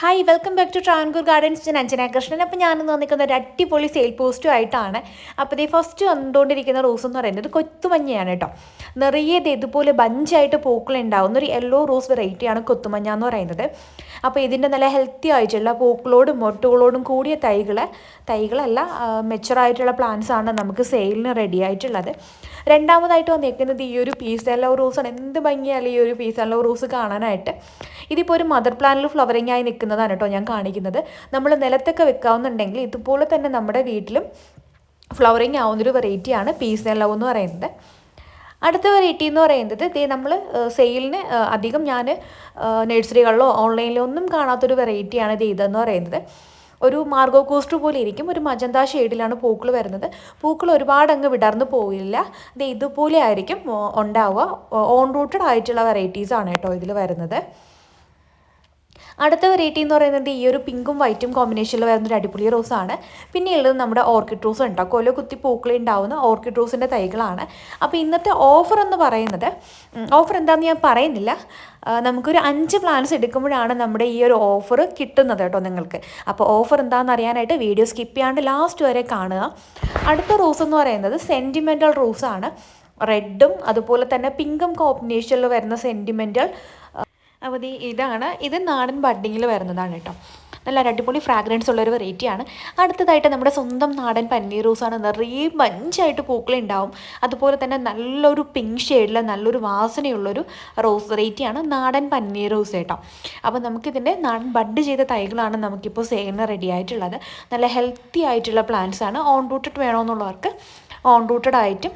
Hi welcome back to Travancore gardens ഞാൻ അഞ്ജന കൃഷ്ണൻ. അപ്പോൾ ഞാനിന്ന് വന്നിരിക്കുന്ന ഒരു അടിപൊളി സെയിൽ പോസ്റ്റും ആയിട്ടാണ്. അപ്പോൾ ഇതേ ഫസ്റ്റ് വന്നുകൊണ്ടിരിക്കുന്ന റോസ് എന്ന് പറയുന്നത് കൊത്തുമഞ്ഞയാണ് കേട്ടോ. നിറയെ ഇത് ഇതുപോലെ ബഞ്ചായിട്ട് പൂക്കളുണ്ടാവുന്ന ഒരു യെല്ലോ റോസ് വെറൈറ്റിയാണ് കൊത്തുമഞ്ഞ എന്ന് പറയുന്നത്. അപ്പോൾ ഇതിന്റെ നല്ല ഹെൽത്തി ആയിട്ടുള്ള പൂക്കളോടും മൊട്ടുകളോടും കൂടിയ തൈകൾ തൈകളല്ല മെച്ചറായിട്ടുള്ള പ്ലാന്റ്സാണ് നമുക്ക് സെയിലിന് റെഡി ആയിട്ടുള്ളത്. രണ്ടാമതായിട്ട് വന്നിരിക്കുന്നത് ഈ ഒരു പീസ് എല്ലോ റോസാണ് എന്ത് ഭംഗിയല്ല ഈ ഒരു പീസ് എല്ലോ റോസ് കാണാനായിട്ട്. ഇതിപ്പോൾ ഒരു മദർ പ്ലാനിൽ ഫ്ലവറിംഗ് ആയി നിൽക്കുന്നതാണ് കേട്ടോ ഞാൻ കാണിക്കുന്നത്. നമ്മൾ നിലത്തൊക്കെ വെക്കാവുന്നുണ്ടെങ്കിൽ ഇതുപോലെ തന്നെ നമ്മുടെ വീട്ടിലും ഫ്ലവറിങ് ആവുന്നൊരു വെറൈറ്റിയാണ് പീസ് എല്ലോ എന്ന് പറയുന്നത്. അടുത്ത വെറൈറ്റി എന്ന് പറയുന്നത് ഇതേ നമ്മൾ സെയിലിന് അധികം ഞാൻ നഴ്സറികളിലോ ഓൺലൈനിലോ ഒന്നും കാണാത്തൊരു വെറൈറ്റിയാണ് ഇത് ഇതെന്ന് പറയുന്നത്. ഒരു മാർഗോ കോസ്റ്റ് പോലെ ഇരിക്കും. ഒരു മജന്ത ഷെയ്ഡിലാണ് പൂക്കൾ വരുന്നത്. പൂക്കൾ ഒരുപാട് അങ്ങ് വിടർന്നു പോവില്ല ഇത് ഇതുപോലെ ആയിരിക്കും ഉണ്ടാവുക. ഓൺ റൂട്ടഡ് ആയിട്ടുള്ള വെറൈറ്റീസ് ആണ് കേട്ടോ ഇതിൽ വരുന്നത്. അടുത്ത വെറൈറ്റി എന്ന് പറയുന്നത് ഈ ഒരു പിങ്കും വൈറ്റും കോമ്പിനേഷനിൽ വരുന്ന ഒരു അടിപൊളി റോസാണ് പിന്നെ ഉള്ളത് നമ്മുടെ ഓർക്കിഡ് റോസ് ഉണ്ടാവും കൊല കുത്തി പൂക്കൾ ഉണ്ടാവുന്ന ഓർക്കിഡ് റോസിന്റെ തൈകളാണ്. അപ്പോൾ ഇന്നത്തെ ഓഫർ എന്ന് പറയുന്നത് ഓഫർ എന്താണെന്ന് ഞാൻ പറയുന്നില്ല. നമുക്കൊരു അഞ്ച് പ്ലാൻസ് എടുക്കുമ്പോഴാണ് നമ്മുടെ ഈ ഒരു ഓഫർ കിട്ടുന്നത് കേട്ടോ നിങ്ങൾക്ക്. അപ്പോൾ ഓഫർ എന്താണെന്ന് അറിയാനായിട്ട് വീഡിയോ സ്കിപ്പ് ചെയ്യാണ്ട് ലാസ്റ്റ് വരെ കാണുക. അടുത്ത റോസ് എന്ന് പറയുന്നത് സെന്റിമെന്റൽ റോസാണ് റെഡും അതുപോലെ തന്നെ പിങ്കും കോമ്പിനേഷനിൽ വരുന്ന സെന്റിമെന്റൽ അപ്പോൾ ഇതാണ്. ഇത് നാടൻ ബഡ്ഡിങ്ങിൽ വരുന്നതാണ് കേട്ടോ. നല്ല അടിപൊളി ഫ്രാഗ്രൻസ് ഉള്ളൊരു വെറൈറ്റിയാണ് അടുത്തതായിട്ട് നമ്മുടെ സ്വന്തം നാടൻ പന്നീർ റോസാണ് നിറയെ മഞ്ചായിട്ട് പൂക്കളുണ്ടാവും അതുപോലെ തന്നെ നല്ലൊരു പിങ്ക് ഷെയ്ഡിൽ നല്ലൊരു വാസനയുള്ളൊരു റോസ് വെറൈറ്റിയാണ് നാടൻ പന്നീർ റോസ് കേട്ടോ. അപ്പോൾ നമുക്കിതിന്റെ നാടൻ ബഡ് ചെയ്ത തൈകളാണ് നമുക്കിപ്പോൾ സേവന റെഡി ആയിട്ടുള്ളത്. നല്ല ഹെൽത്തി ആയിട്ടുള്ള പ്ലാന്റ്സ് ആണ്. ഓൺ റൂട്ടഡ് വേണമെന്നുള്ളവർക്ക് ഓൺ റൂട്ടഡ് ആയിട്ടും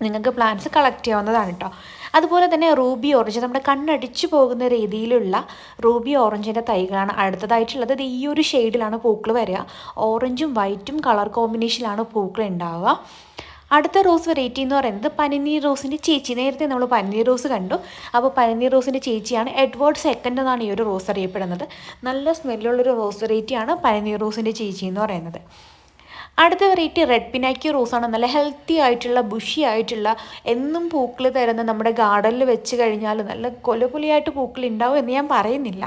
നിങ്ങൾക്ക് പ്ലാന്റ്സ് കളക്ട് ചെയ്യാവുന്നതാണ് കേട്ടോ അതുപോലെ തന്നെ റൂബി ഓറഞ്ച് നമ്മുടെ കണ്ണടിച്ചു പോകുന്ന രീതിയിലുള്ള റൂബി ഓറഞ്ചിന്റെ തൈകളാണ് അടുത്തതായിട്ടുള്ളത്. ഈ ഒരു ഷെയ്ഡിലാണ് പൂക്കൾ വരിക. ഓറഞ്ചും വൈറ്റും കളർ കോമ്പിനേഷനിലാണ് പൂക്കൾ ഉണ്ടാവുക. അടുത്ത റോസ് വെറൈറ്റി എന്ന് പറയുന്നത് പനിനീർ റോസിന്റെ ചേച്ചി. നേരത്തെ നമ്മൾ പനിനീർ റോസ് കണ്ടു. അപ്പോൾ പനിനീർ റോസിന്റെ ചേച്ചിയാണ് എഡ്വേർഡ് സെക്കൻഡ് എന്നാണ് ഈ ഒരു റോസ് അറിയപ്പെടുന്നത്. നല്ല സ്മെല്ലുള്ളൊരു റോസ് വെറൈറ്റിയാണ് പനിനീർ റോസിന്റെ ചേച്ചി എന്ന് പറയുന്നത്. അടുത്ത വെറൈറ്റി റെഡ് പിനാക്കി റോസാണ് നല്ല ഹെൽത്തി ആയിട്ടുള്ള ബുഷി ആയിട്ടുള്ള എന്നും പൂക്കൾ തരുന്ന നമ്മുടെ ഗാർഡനിൽ വെച്ച് കഴിഞ്ഞാൽ നല്ല കൊലകൊലിയായിട്ട് പൂക്കൾ ഉണ്ടാവും എന്ന് ഞാൻ പറയുന്നില്ല.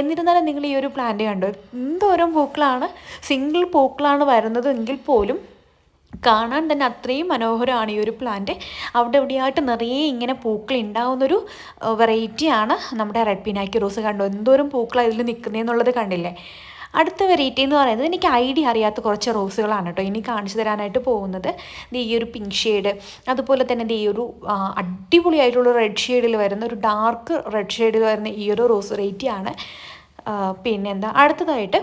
എന്നിരുന്നാലും നിങ്ങൾ ഈ ഒരു പ്ലാന്റ് കണ്ടോ? എന്തോരം പൂക്കളാണ്. സിംഗിൾ പൂക്കളാണ് വരുന്നത് എങ്കിൽ പോലും കാണാൻ തന്നെ അത്രയും മനോഹരമാണ് ഈ ഒരു പ്ലാന്റ് അവിടെ എവിടെയായിട്ട് നിറയെ ഇങ്ങനെ പൂക്കൾ ഉണ്ടാവുന്നൊരു വെറൈറ്റിയാണ് നമ്മുടെ റെഡ് പിനാക്കി റോസ് കണ്ടോ? എന്തോരം പൂക്കളാണ് ഇതിൽ നിൽക്കുന്നതെന്നുള്ളത് കണ്ടില്ലേ? അടുത്ത വെറൈറ്റി എന്ന് പറയുന്നത് എനിക്ക് ഐഡിയ അറിയാത്ത കുറച്ച് റോസുകളാണ് കേട്ടോ. ഇനി കാണിച്ചു തരാനായിട്ട് പോകുന്നത്. ഈ ഒരു പിങ്ക് ഷെയ്ഡ് അതുപോലെ തന്നെ ഈ ഒരു അടിപൊളിയായിട്ടുള്ള റെഡ് ഷെയ്ഡിൽ വരുന്ന ഒരു ഡാർക്ക് റെഡ് ഷെയ്ഡിൽ വരുന്ന ഈ ഒരു റോസ് വെറൈറ്റിയാണ് പിന്നെന്താ? അടുത്തതായിട്ട്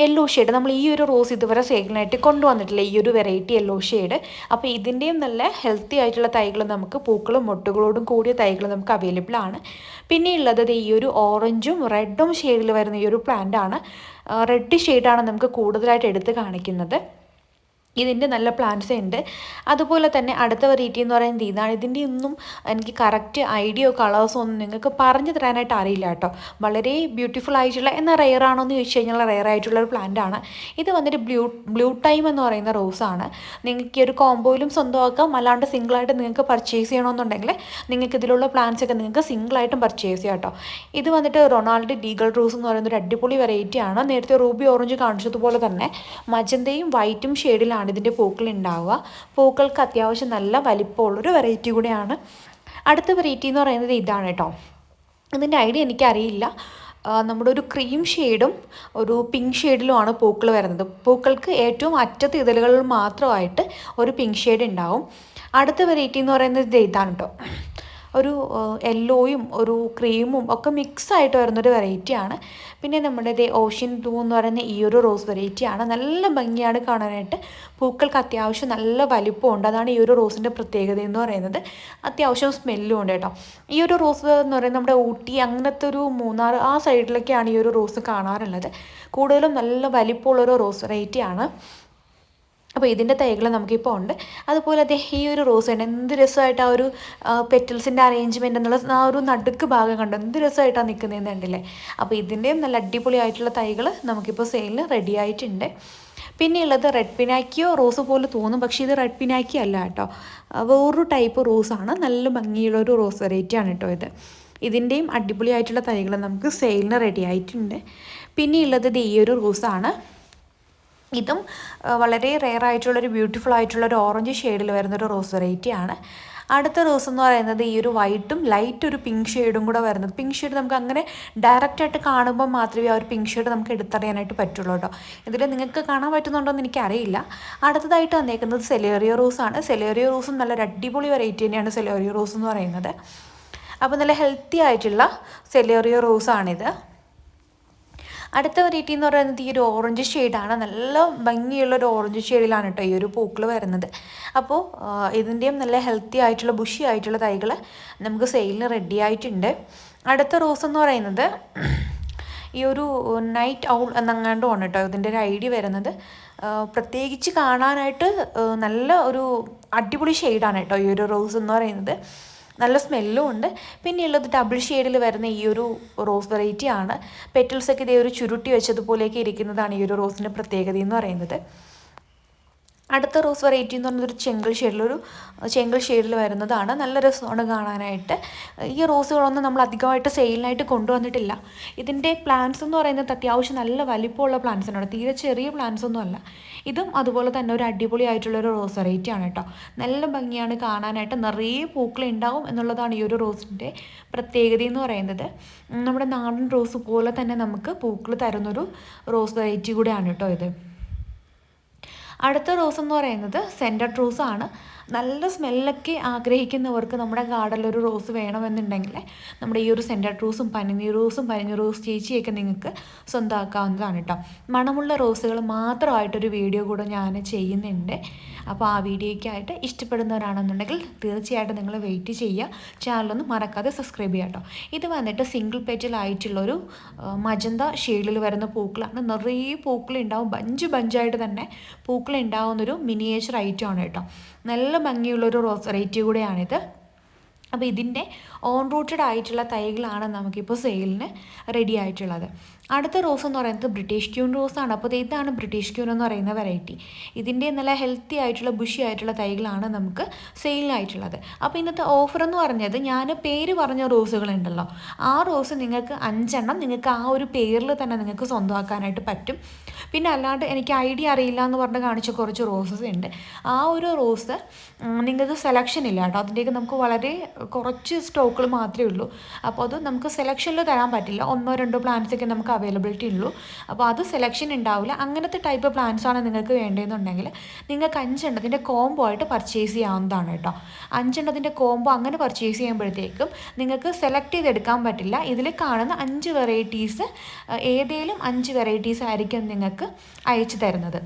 യെല്ലോ ഷെയ്ഡ് നമ്മൾ ഈ ഒരു റോസ് ഇതുവരെ സെയിലിനായിട്ട് കൊണ്ടുവന്നിട്ടില്ല. ഈ ഒരു വെറൈറ്റി യെല്ലോ ഷെയ്ഡ് അപ്പോൾ ഇതിന്റെയും നല്ല ഹെൽത്തി ആയിട്ടുള്ള തൈകൾ നമുക്ക് പൂക്കളും മുട്ടുകളോടും കൂടിയ തൈകൾ നമുക്ക് അവൈലബിൾ ആണ്. പിന്നെ ഉള്ളത് ഈ ഒരു ഓറഞ്ചും റെഡും ഷെയ്ഡിൽ വരുന്ന ഈ ഒരു പ്ലാന്റ് ആണ്. റെഡ് ഷെയ്ഡാണ് നമുക്ക് കൂടുതലായിട്ട് എടുത്ത് കാണിക്കുന്നത്. ഇതിന്റെ നല്ല പ്ലാൻസ് ഉണ്ട്. അതുപോലെ തന്നെ അടുത്ത വെറൈറ്റി എന്ന് പറയുന്നത് ഇതാണ്. ഇതിന്റെ ഒന്നും എനിക്ക് കറക്റ്റ് ഐഡിയോ കളേഴ്സോ ഒന്നും നിങ്ങൾക്ക് പറഞ്ഞു തരാനായിട്ട് അറിയില്ല കേട്ടോ. വളരെ ബ്യൂട്ടിഫുൾ ആയിട്ടുള്ള എന്നാൽ റെയർ ആണോ എന്ന് ചോദിച്ചു കഴിഞ്ഞാൽ റെയർ ആയിട്ടുള്ള ഒരു പ്ലാന്റ് ആണ്. ഇത് വന്നിട്ട് ബ്ലൂ ബ്ലൂ ടൈം എന്ന് പറയുന്ന റോസാണ് നിങ്ങൾക്ക് ഈ ഒരു കോമ്പോയിലും സ്വന്തമാക്കാം. അല്ലാണ്ട് സിംഗിളായിട്ട് നിങ്ങൾക്ക് പർച്ചേസ് ചെയ്യണമെന്നുണ്ടെങ്കിൽ നിങ്ങൾക്ക് ഇതിലുള്ള പ്ലാന്റ്സ് ഒക്കെ നിങ്ങൾക്ക് സിംഗിളായിട്ടും പർച്ചേസ് ചെയ്യാം കേട്ടോ. ഇത് വന്നിട്ട് റൊണാൾഡ് ഡീഗൾ റോസ് എന്ന് പറയുന്ന ഒരു അടിപൊളി വെറൈറ്റിയാണ് നേരത്തെ റൂബി ഓറഞ്ച് കാണിച്ചതുപോലെ തന്നെ മജന്തയും വൈറ്റും ഷെയ്ഡിലാണ് ഇതിന്റെ പൂക്കൾ ഉണ്ടാവുക പൂക്കൾക്ക് അത്യാവശ്യം നല്ല വലിപ്പമുള്ളൊരു വെറൈറ്റി കൂടെയാണ്. അടുത്ത വെറൈറ്റി എന്ന് പറയുന്നത് ഇതാണ് കേട്ടോ ഇതിന്റെ ഐഡിയ എനിക്കറിയില്ല. നമ്മുടെ ഒരു ക്രീം ഷെയ്ഡും ഒരു പിങ്ക് ഷെയ്ഡിലുമാണ് പൂക്കൾ വരുന്നത്. പൂക്കൾക്ക് ഏറ്റവും അറ്റത്ത് ഇതളുകളിൽ മാത്രമായിട്ട് ഒരു പിങ്ക് ഷെയ്ഡ് ഉണ്ടാവും. അടുത്ത വെറൈറ്റി എന്ന് പറയുന്നത് ഇതാണ് കേട്ടോ ഒരു യെല്ലോയും ഒരു ക്രീമും ഒക്കെ മിക്സ് ആയിട്ട് വരുന്നൊരു വെറൈറ്റിയാണ്. പിന്നെ നമ്മുടെ ഇതേ ഓഷ്യൻ ബ്ലൂ എന്ന് പറയുന്ന ഈ ഒരു റോസ് വെറൈറ്റിയാണ്. നല്ല ഭംഗിയാണ് കാണാനായിട്ട്. പൂക്കൾക്ക് അത്യാവശ്യം നല്ല വലിപ്പമുണ്ട്. അതാണ് ഈ ഒരു റോസിന്റെ പ്രത്യേകത എന്ന് പറയുന്നത്. അത്യാവശ്യം സ്മെല്ലും ഉണ്ട് കേട്ടോ. ഈ ഒരു റോസ് എന്ന് പറയുന്നത് നമ്മുടെ ഊട്ടി അങ്ങനത്തെ ഒരു മൂന്നാർ ആ സൈഡിലൊക്കെയാണ് ഈ ഒരു റോസ് കാണാറുള്ളത്. കൂടുതലും നല്ല വലിപ്പമുള്ളൊരു റോസ് വെറൈറ്റിയാണ്. അപ്പോൾ ഇതിന്റെ തൈകൾ നമുക്കിപ്പോൾ ഉണ്ട്. അതുപോലെ അതെ ഈ ഒരു റോസ് തന്നെ എന്ത് രസമായിട്ട് ആ ഒരു പെറ്റൽസിന്റെ അറേഞ്ച്മെന്റ് എന്നുള്ള ആ ഒരു നടുക്ക് ഭാഗം കണ്ടു? എന്ത് രസമായിട്ടാണ് നിൽക്കുന്നതെന്ന് കണ്ടില്ലേ? അപ്പോൾ ഇതിന്റെയും നല്ല അടിപൊളിയായിട്ടുള്ള തൈകൾ നമുക്കിപ്പോൾ സെയിലിന് റെഡി ആയിട്ടുണ്ട്. പിന്നെയുള്ളത് റെഡ് പിനാക്കിയോ റോസ് പോലെ തോന്നും പക്ഷേ ഇത് റെഡ് പിനാക്കി അല്ല കേട്ടോ. വേറൊരു ടൈപ്പ് റോസാണ് നല്ല ഭംഗിയുള്ള ഒരു റോസ് വെറൈറ്റിയാണ് കേട്ടോ ഇത്. ഇതിന്റെയും അടിപൊളിയായിട്ടുള്ള തൈകൾ നമുക്ക് സെയിലിന് റെഡി ആയിട്ടുണ്ട്. പിന്നെയുള്ളത് ഈ ഒരു റോസാണ് ഇതും വളരെ റെയർ ആയിട്ടുള്ളൊരു ബ്യൂട്ടിഫുൾ ആയിട്ടുള്ള ഒരു ഓറഞ്ച് ഷെയ്ഡിൽ വരുന്നൊരു റോസ് വെറൈറ്റി ആണ്. അടുത്ത റോസ് എന്ന് പറയുന്നത് ഈ ഒരു വൈറ്റും ലൈറ്റ് ഒരു പിങ്ക് ഷെയ്ഡും കൂടെ വരുന്നത്. പിങ്ക് ഷെയ്ഡ് നമുക്ക് അങ്ങനെ ഡയറക്റ്റ് ആയിട്ട് കാണുമ്പോൾ മാത്രമേ ആ ഒരു പിങ്ക് ഷെയ്ഡ് നമുക്ക് എടുത്തറിയാനായിട്ട് പറ്റുള്ളൂ കേട്ടോ. ഇതിൽ നിങ്ങൾക്ക് കാണാൻ പറ്റുന്നുണ്ടോ എന്ന് എനിക്കറിയില്ല. അടുത്തതായിട്ട് വന്നേക്കുന്നത് സെലേറിയോ റോസ് ആണ്. സെലേറിയോ റോസും നല്ലൊരു അടിപൊളി വെറൈറ്റി തന്നെയാണ് സെലേറിയോ റോസ് എന്ന് പറയുന്നത്. അപ്പോൾ നല്ല ഹെൽത്തി ആയിട്ടുള്ള സെലേറിയോ റോസാണിത് അടുത്ത വെറൈറ്റി എന്ന് പറയുന്നത് ഈ ഒരു ഓറഞ്ച് ഷെയ്ഡാണ് നല്ല ഭംഗിയുള്ള ഒരു ഓറഞ്ച് ഷെയ്ഡിലാണ് കേട്ടോ ഈ ഒരു പൂക്കൾ വരുന്നത്. അപ്പോൾ ഇതിന്റെയും നല്ല ഹെൽത്തി ആയിട്ടുള്ള ബുഷി ആയിട്ടുള്ള തൈകൾ നമുക്ക് സെയിലിന് റെഡി ആയിട്ടുണ്ട്. അടുത്ത റോസ് എന്ന് പറയുന്നത് ഈ ഒരു നൈറ്റ് ഔൾ എന്നങ്ങാണ്ടുമാണ് കേട്ടോ ഇതിന്റെ ഒരു ഐഡിയ വരുന്നത്. പ്രത്യേകിച്ച് കാണാനായിട്ട് നല്ല ഒരു അടിപൊളി ഷെയ്ഡാണ് കേട്ടോ ഈ ഒരു റോസ് എന്ന് പറയുന്നത്. നല്ല സ്മെല്ലും ഉണ്ട്. പിന്നെയുള്ളത് ഡബിൾ ഷെയ്ഡിൽ വരുന്ന ഈ ഒരു റോസ് വെറൈറ്റി ആണ്. പെറ്റൽസൊക്കെ ഇതേ ഒരു ചുരുട്ടി വെച്ചതുപോലെയൊക്കെ ഇരിക്കുന്നതാണ് ഈ ഒരു റോസിന്റെ പ്രത്യേകത എന്ന് പറയുന്നത്. അടുത്ത റോസ് വെറൈറ്റി എന്ന് ഒരു ചെങ്കിൾ ഷെയ്ഡിലൊരു ചെങ്കിൾ ഷെയ്ഡിൽ വരുന്നതാണ്. നല്ല രസമാണ് കാണാനായിട്ട്. ഈ റോസുകളൊന്നും നമ്മൾ അധികമായിട്ട് സെയിലിനായിട്ട് കൊണ്ടുവന്നിട്ടില്ല. ഇതിന്റെ പ്ലാന്റ്സ് എന്ന് പറയുന്നത് അത്യാവശ്യം നല്ല വലിപ്പമുള്ള പ്ലാന്റ്സ് ആണ്. തീരെ ചെറിയ പ്ലാന്റ്സ് ഒന്നും അല്ല. ഇതും അതുപോലെ തന്നെ ഒരു അടിപൊളിയായിട്ടുള്ളൊരു റോസ് വെറൈറ്റി ആണ് കേട്ടോ. നല്ല ഭംഗിയാണ് കാണാനായിട്ട്. നിറയെ പൂക്കൾ ഉണ്ടാവും എന്നുള്ളതാണ് ഈ ഒരു റോസിന്റെ പ്രത്യേകത എന്ന് പറയുന്നത്. നമ്മുടെ നാടൻ റോസ് പോലെ തന്നെ നമുക്ക് പൂക്കൾ തരുന്നൊരു റോസ് വെറൈറ്റി കൂടെയാണ് കേട്ടോ ഇത്. അടുത്ത റോസ് എന്ന് പറയുന്നത് സെന്റഡ് ആണ്. നല്ല സ്മെല്ലൊക്കെ ആഗ്രഹിക്കുന്നവർക്ക് നമ്മുടെ ഗാർഡനിൽ ഒരു റോസ് വേണമെന്നുണ്ടെങ്കിൽ നമ്മുടെ ഈ ഒരു സെന്റഡ് റോസും പനിനീർ റോസും പനിനീർ റോസ് ചേച്ചിയൊക്കെ നിങ്ങൾക്ക് സ്വന്തമാക്കാവുന്നതാണ് കേട്ടോ മണമുള്ള റോസുകൾ മാത്രമായിട്ടൊരു വീഡിയോ കൂടെ ഞാൻ ചെയ്യുന്നുണ്ട്. അപ്പോൾ ആ വീഡിയോയ്ക്കായിട്ട് ഇഷ്ടപ്പെടുന്നവരാണെന്നുണ്ടെങ്കിൽ തീർച്ചയായിട്ടും നിങ്ങൾ വെയിറ്റ് ചെയ്യുക. ചാനലൊന്നും മറക്കാതെ സബ്സ്ക്രൈബ് ചെയ്യാം കേട്ടോ ഇത് വന്നിട്ട് സിംഗിൾ പേജിലായിട്ടുള്ളൊരു മജന്ത ഷെയ്ഡിൽ വരുന്ന പൂക്കളാണ്. നിറയെ പൂക്കളുണ്ടാവും. ബഞ്ച് ബഞ്ചായിട്ട് തന്നെ പൂക്കൾ ഉണ്ടാവുന്നൊരു മിനിയേച്ചർ ഐറ്റമാണ് കേട്ടോ. നല്ല ഭംഗിയുള്ളൊരു റോസ് വെറൈറ്റി കൂടെയാണിത്. അപ്പോൾ ഇതിന്റെ ഓൺ റൂട്ടഡ് ആയിട്ടുള്ള തൈകളാണ് നമുക്കിപ്പോൾ സെയിലിന് റെഡി ആയിട്ടുള്ളത്. അടുത്ത റോസ് എന്ന് പറയുന്നത് ബ്രിട്ടീഷ് ക്യൂൺ റോസാണ് അപ്പോൾ ഇതാണ് ബ്രിട്ടീഷ് ക്യൂൺ എന്ന് പറയുന്ന വെറൈറ്റി ഇതിന്റെ നല്ല ഹെൽത്തി ആയിട്ടുള്ള ബുഷി ആയിട്ടുള്ള തൈകളാണ് നമുക്ക് സെയിലിനായിട്ടുള്ളത് അപ്പോൾ ഇന്നത്തെ ഓഫർ എന്ന് പറഞ്ഞത് ഞാൻ പേര് പറഞ്ഞ റോസുകളുണ്ടല്ലോ ആ റോസ് നിങ്ങൾക്ക് അഞ്ചെണ്ണം നിങ്ങൾക്ക് ആ ഒരു പേരിൽ തന്നെ നിങ്ങൾക്ക് സ്വന്തമാക്കാനായിട്ട് പറ്റും. പിന്നെ അല്ലാണ്ട് എനിക്ക് ഐഡിയ അറിയില്ല എന്ന് പറഞ്ഞ് കാണിച്ച കുറച്ച് റോസസ് ഉണ്ട്. ആ ഒരു റോസ് നിങ്ങൾക്ക് സെലക്ഷൻ ഇല്ല കേട്ടോ. അതിന്റെയൊക്കെ നമുക്ക് വളരെ കുറച്ച് സ്റ്റോക്കുകൾ മാത്രമേ ഉള്ളൂ. അപ്പോൾ അത് നമുക്ക് സെലക്ഷനിൽ തരാൻ പറ്റില്ല. ഒന്നോ രണ്ടോ പ്ലാന്റ്സ് ഒക്കെ നമുക്ക് അവൈലബിലിറ്റി ഉള്ളൂ. അപ്പോൾ അത് സെലക്ഷൻ ഉണ്ടാവില്ല. അങ്ങനത്തെ ടൈപ്പ് പ്ലാന്റ്സ് ആണ് നിങ്ങൾക്ക് വേണ്ടതെന്നുണ്ടെങ്കിൽ നിങ്ങൾക്ക് അഞ്ചെണ്ണത്തിന്റെ കോംബോ ആയിട്ട് പർച്ചേസ് ചെയ്യാവുന്നതാണ് കേട്ടോ. അഞ്ചെണ്ണത്തിന്റെ കോംബോ അങ്ങനെ പർച്ചേസ് ചെയ്യുമ്പോഴത്തേക്കും നിങ്ങൾക്ക് സെലക്ട് ചെയ്തെടുക്കാൻ പറ്റില്ല. ഇതിൽ കാണുന്ന അഞ്ച് വെറൈറ്റീസ് ഏതേലും അഞ്ച് വെറൈറ്റീസ് ആയിരിക്കും നിങ്ങൾക്ക് അയച്ചു തരുന്നത്.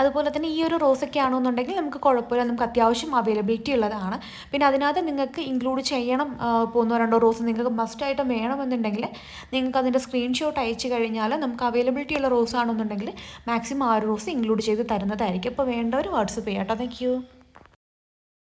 അതുപോലെ തന്നെ ഈ ഒരു റോസൊക്കെ ആണെന്നുണ്ടെങ്കിൽ നമുക്ക് കുഴപ്പമില്ല നമുക്ക് അത്യാവശ്യം അവൈലബിലിറ്റി ഉള്ളതാണ്. പിന്നെ അതിനകത്ത് നിങ്ങൾക്ക് ഇൻക്ലൂഡ് ചെയ്യണം പോകുന്ന രണ്ടോ റോസ് നിങ്ങൾക്ക് മസ്റ്റായിട്ട് വേണമെന്നുണ്ടെങ്കിൽ നിങ്ങൾക്ക് അതിന്റെ സ്ക്രീൻഷോട്ട് അയച്ചു കഴിഞ്ഞാൽ നമുക്ക് അവൈലബിലിറ്റി ഉള്ള റോസ് ആണെന്നുണ്ടെങ്കിൽ മാക്സിമം ആ റോസ് ഇൻക്ലൂഡ് ചെയ്ത് തരുന്നതായിരിക്കും. അപ്പോൾ വേണ്ടവർ വാട്സപ്പ് ചെയ്യാം കേട്ടോ. താങ്ക്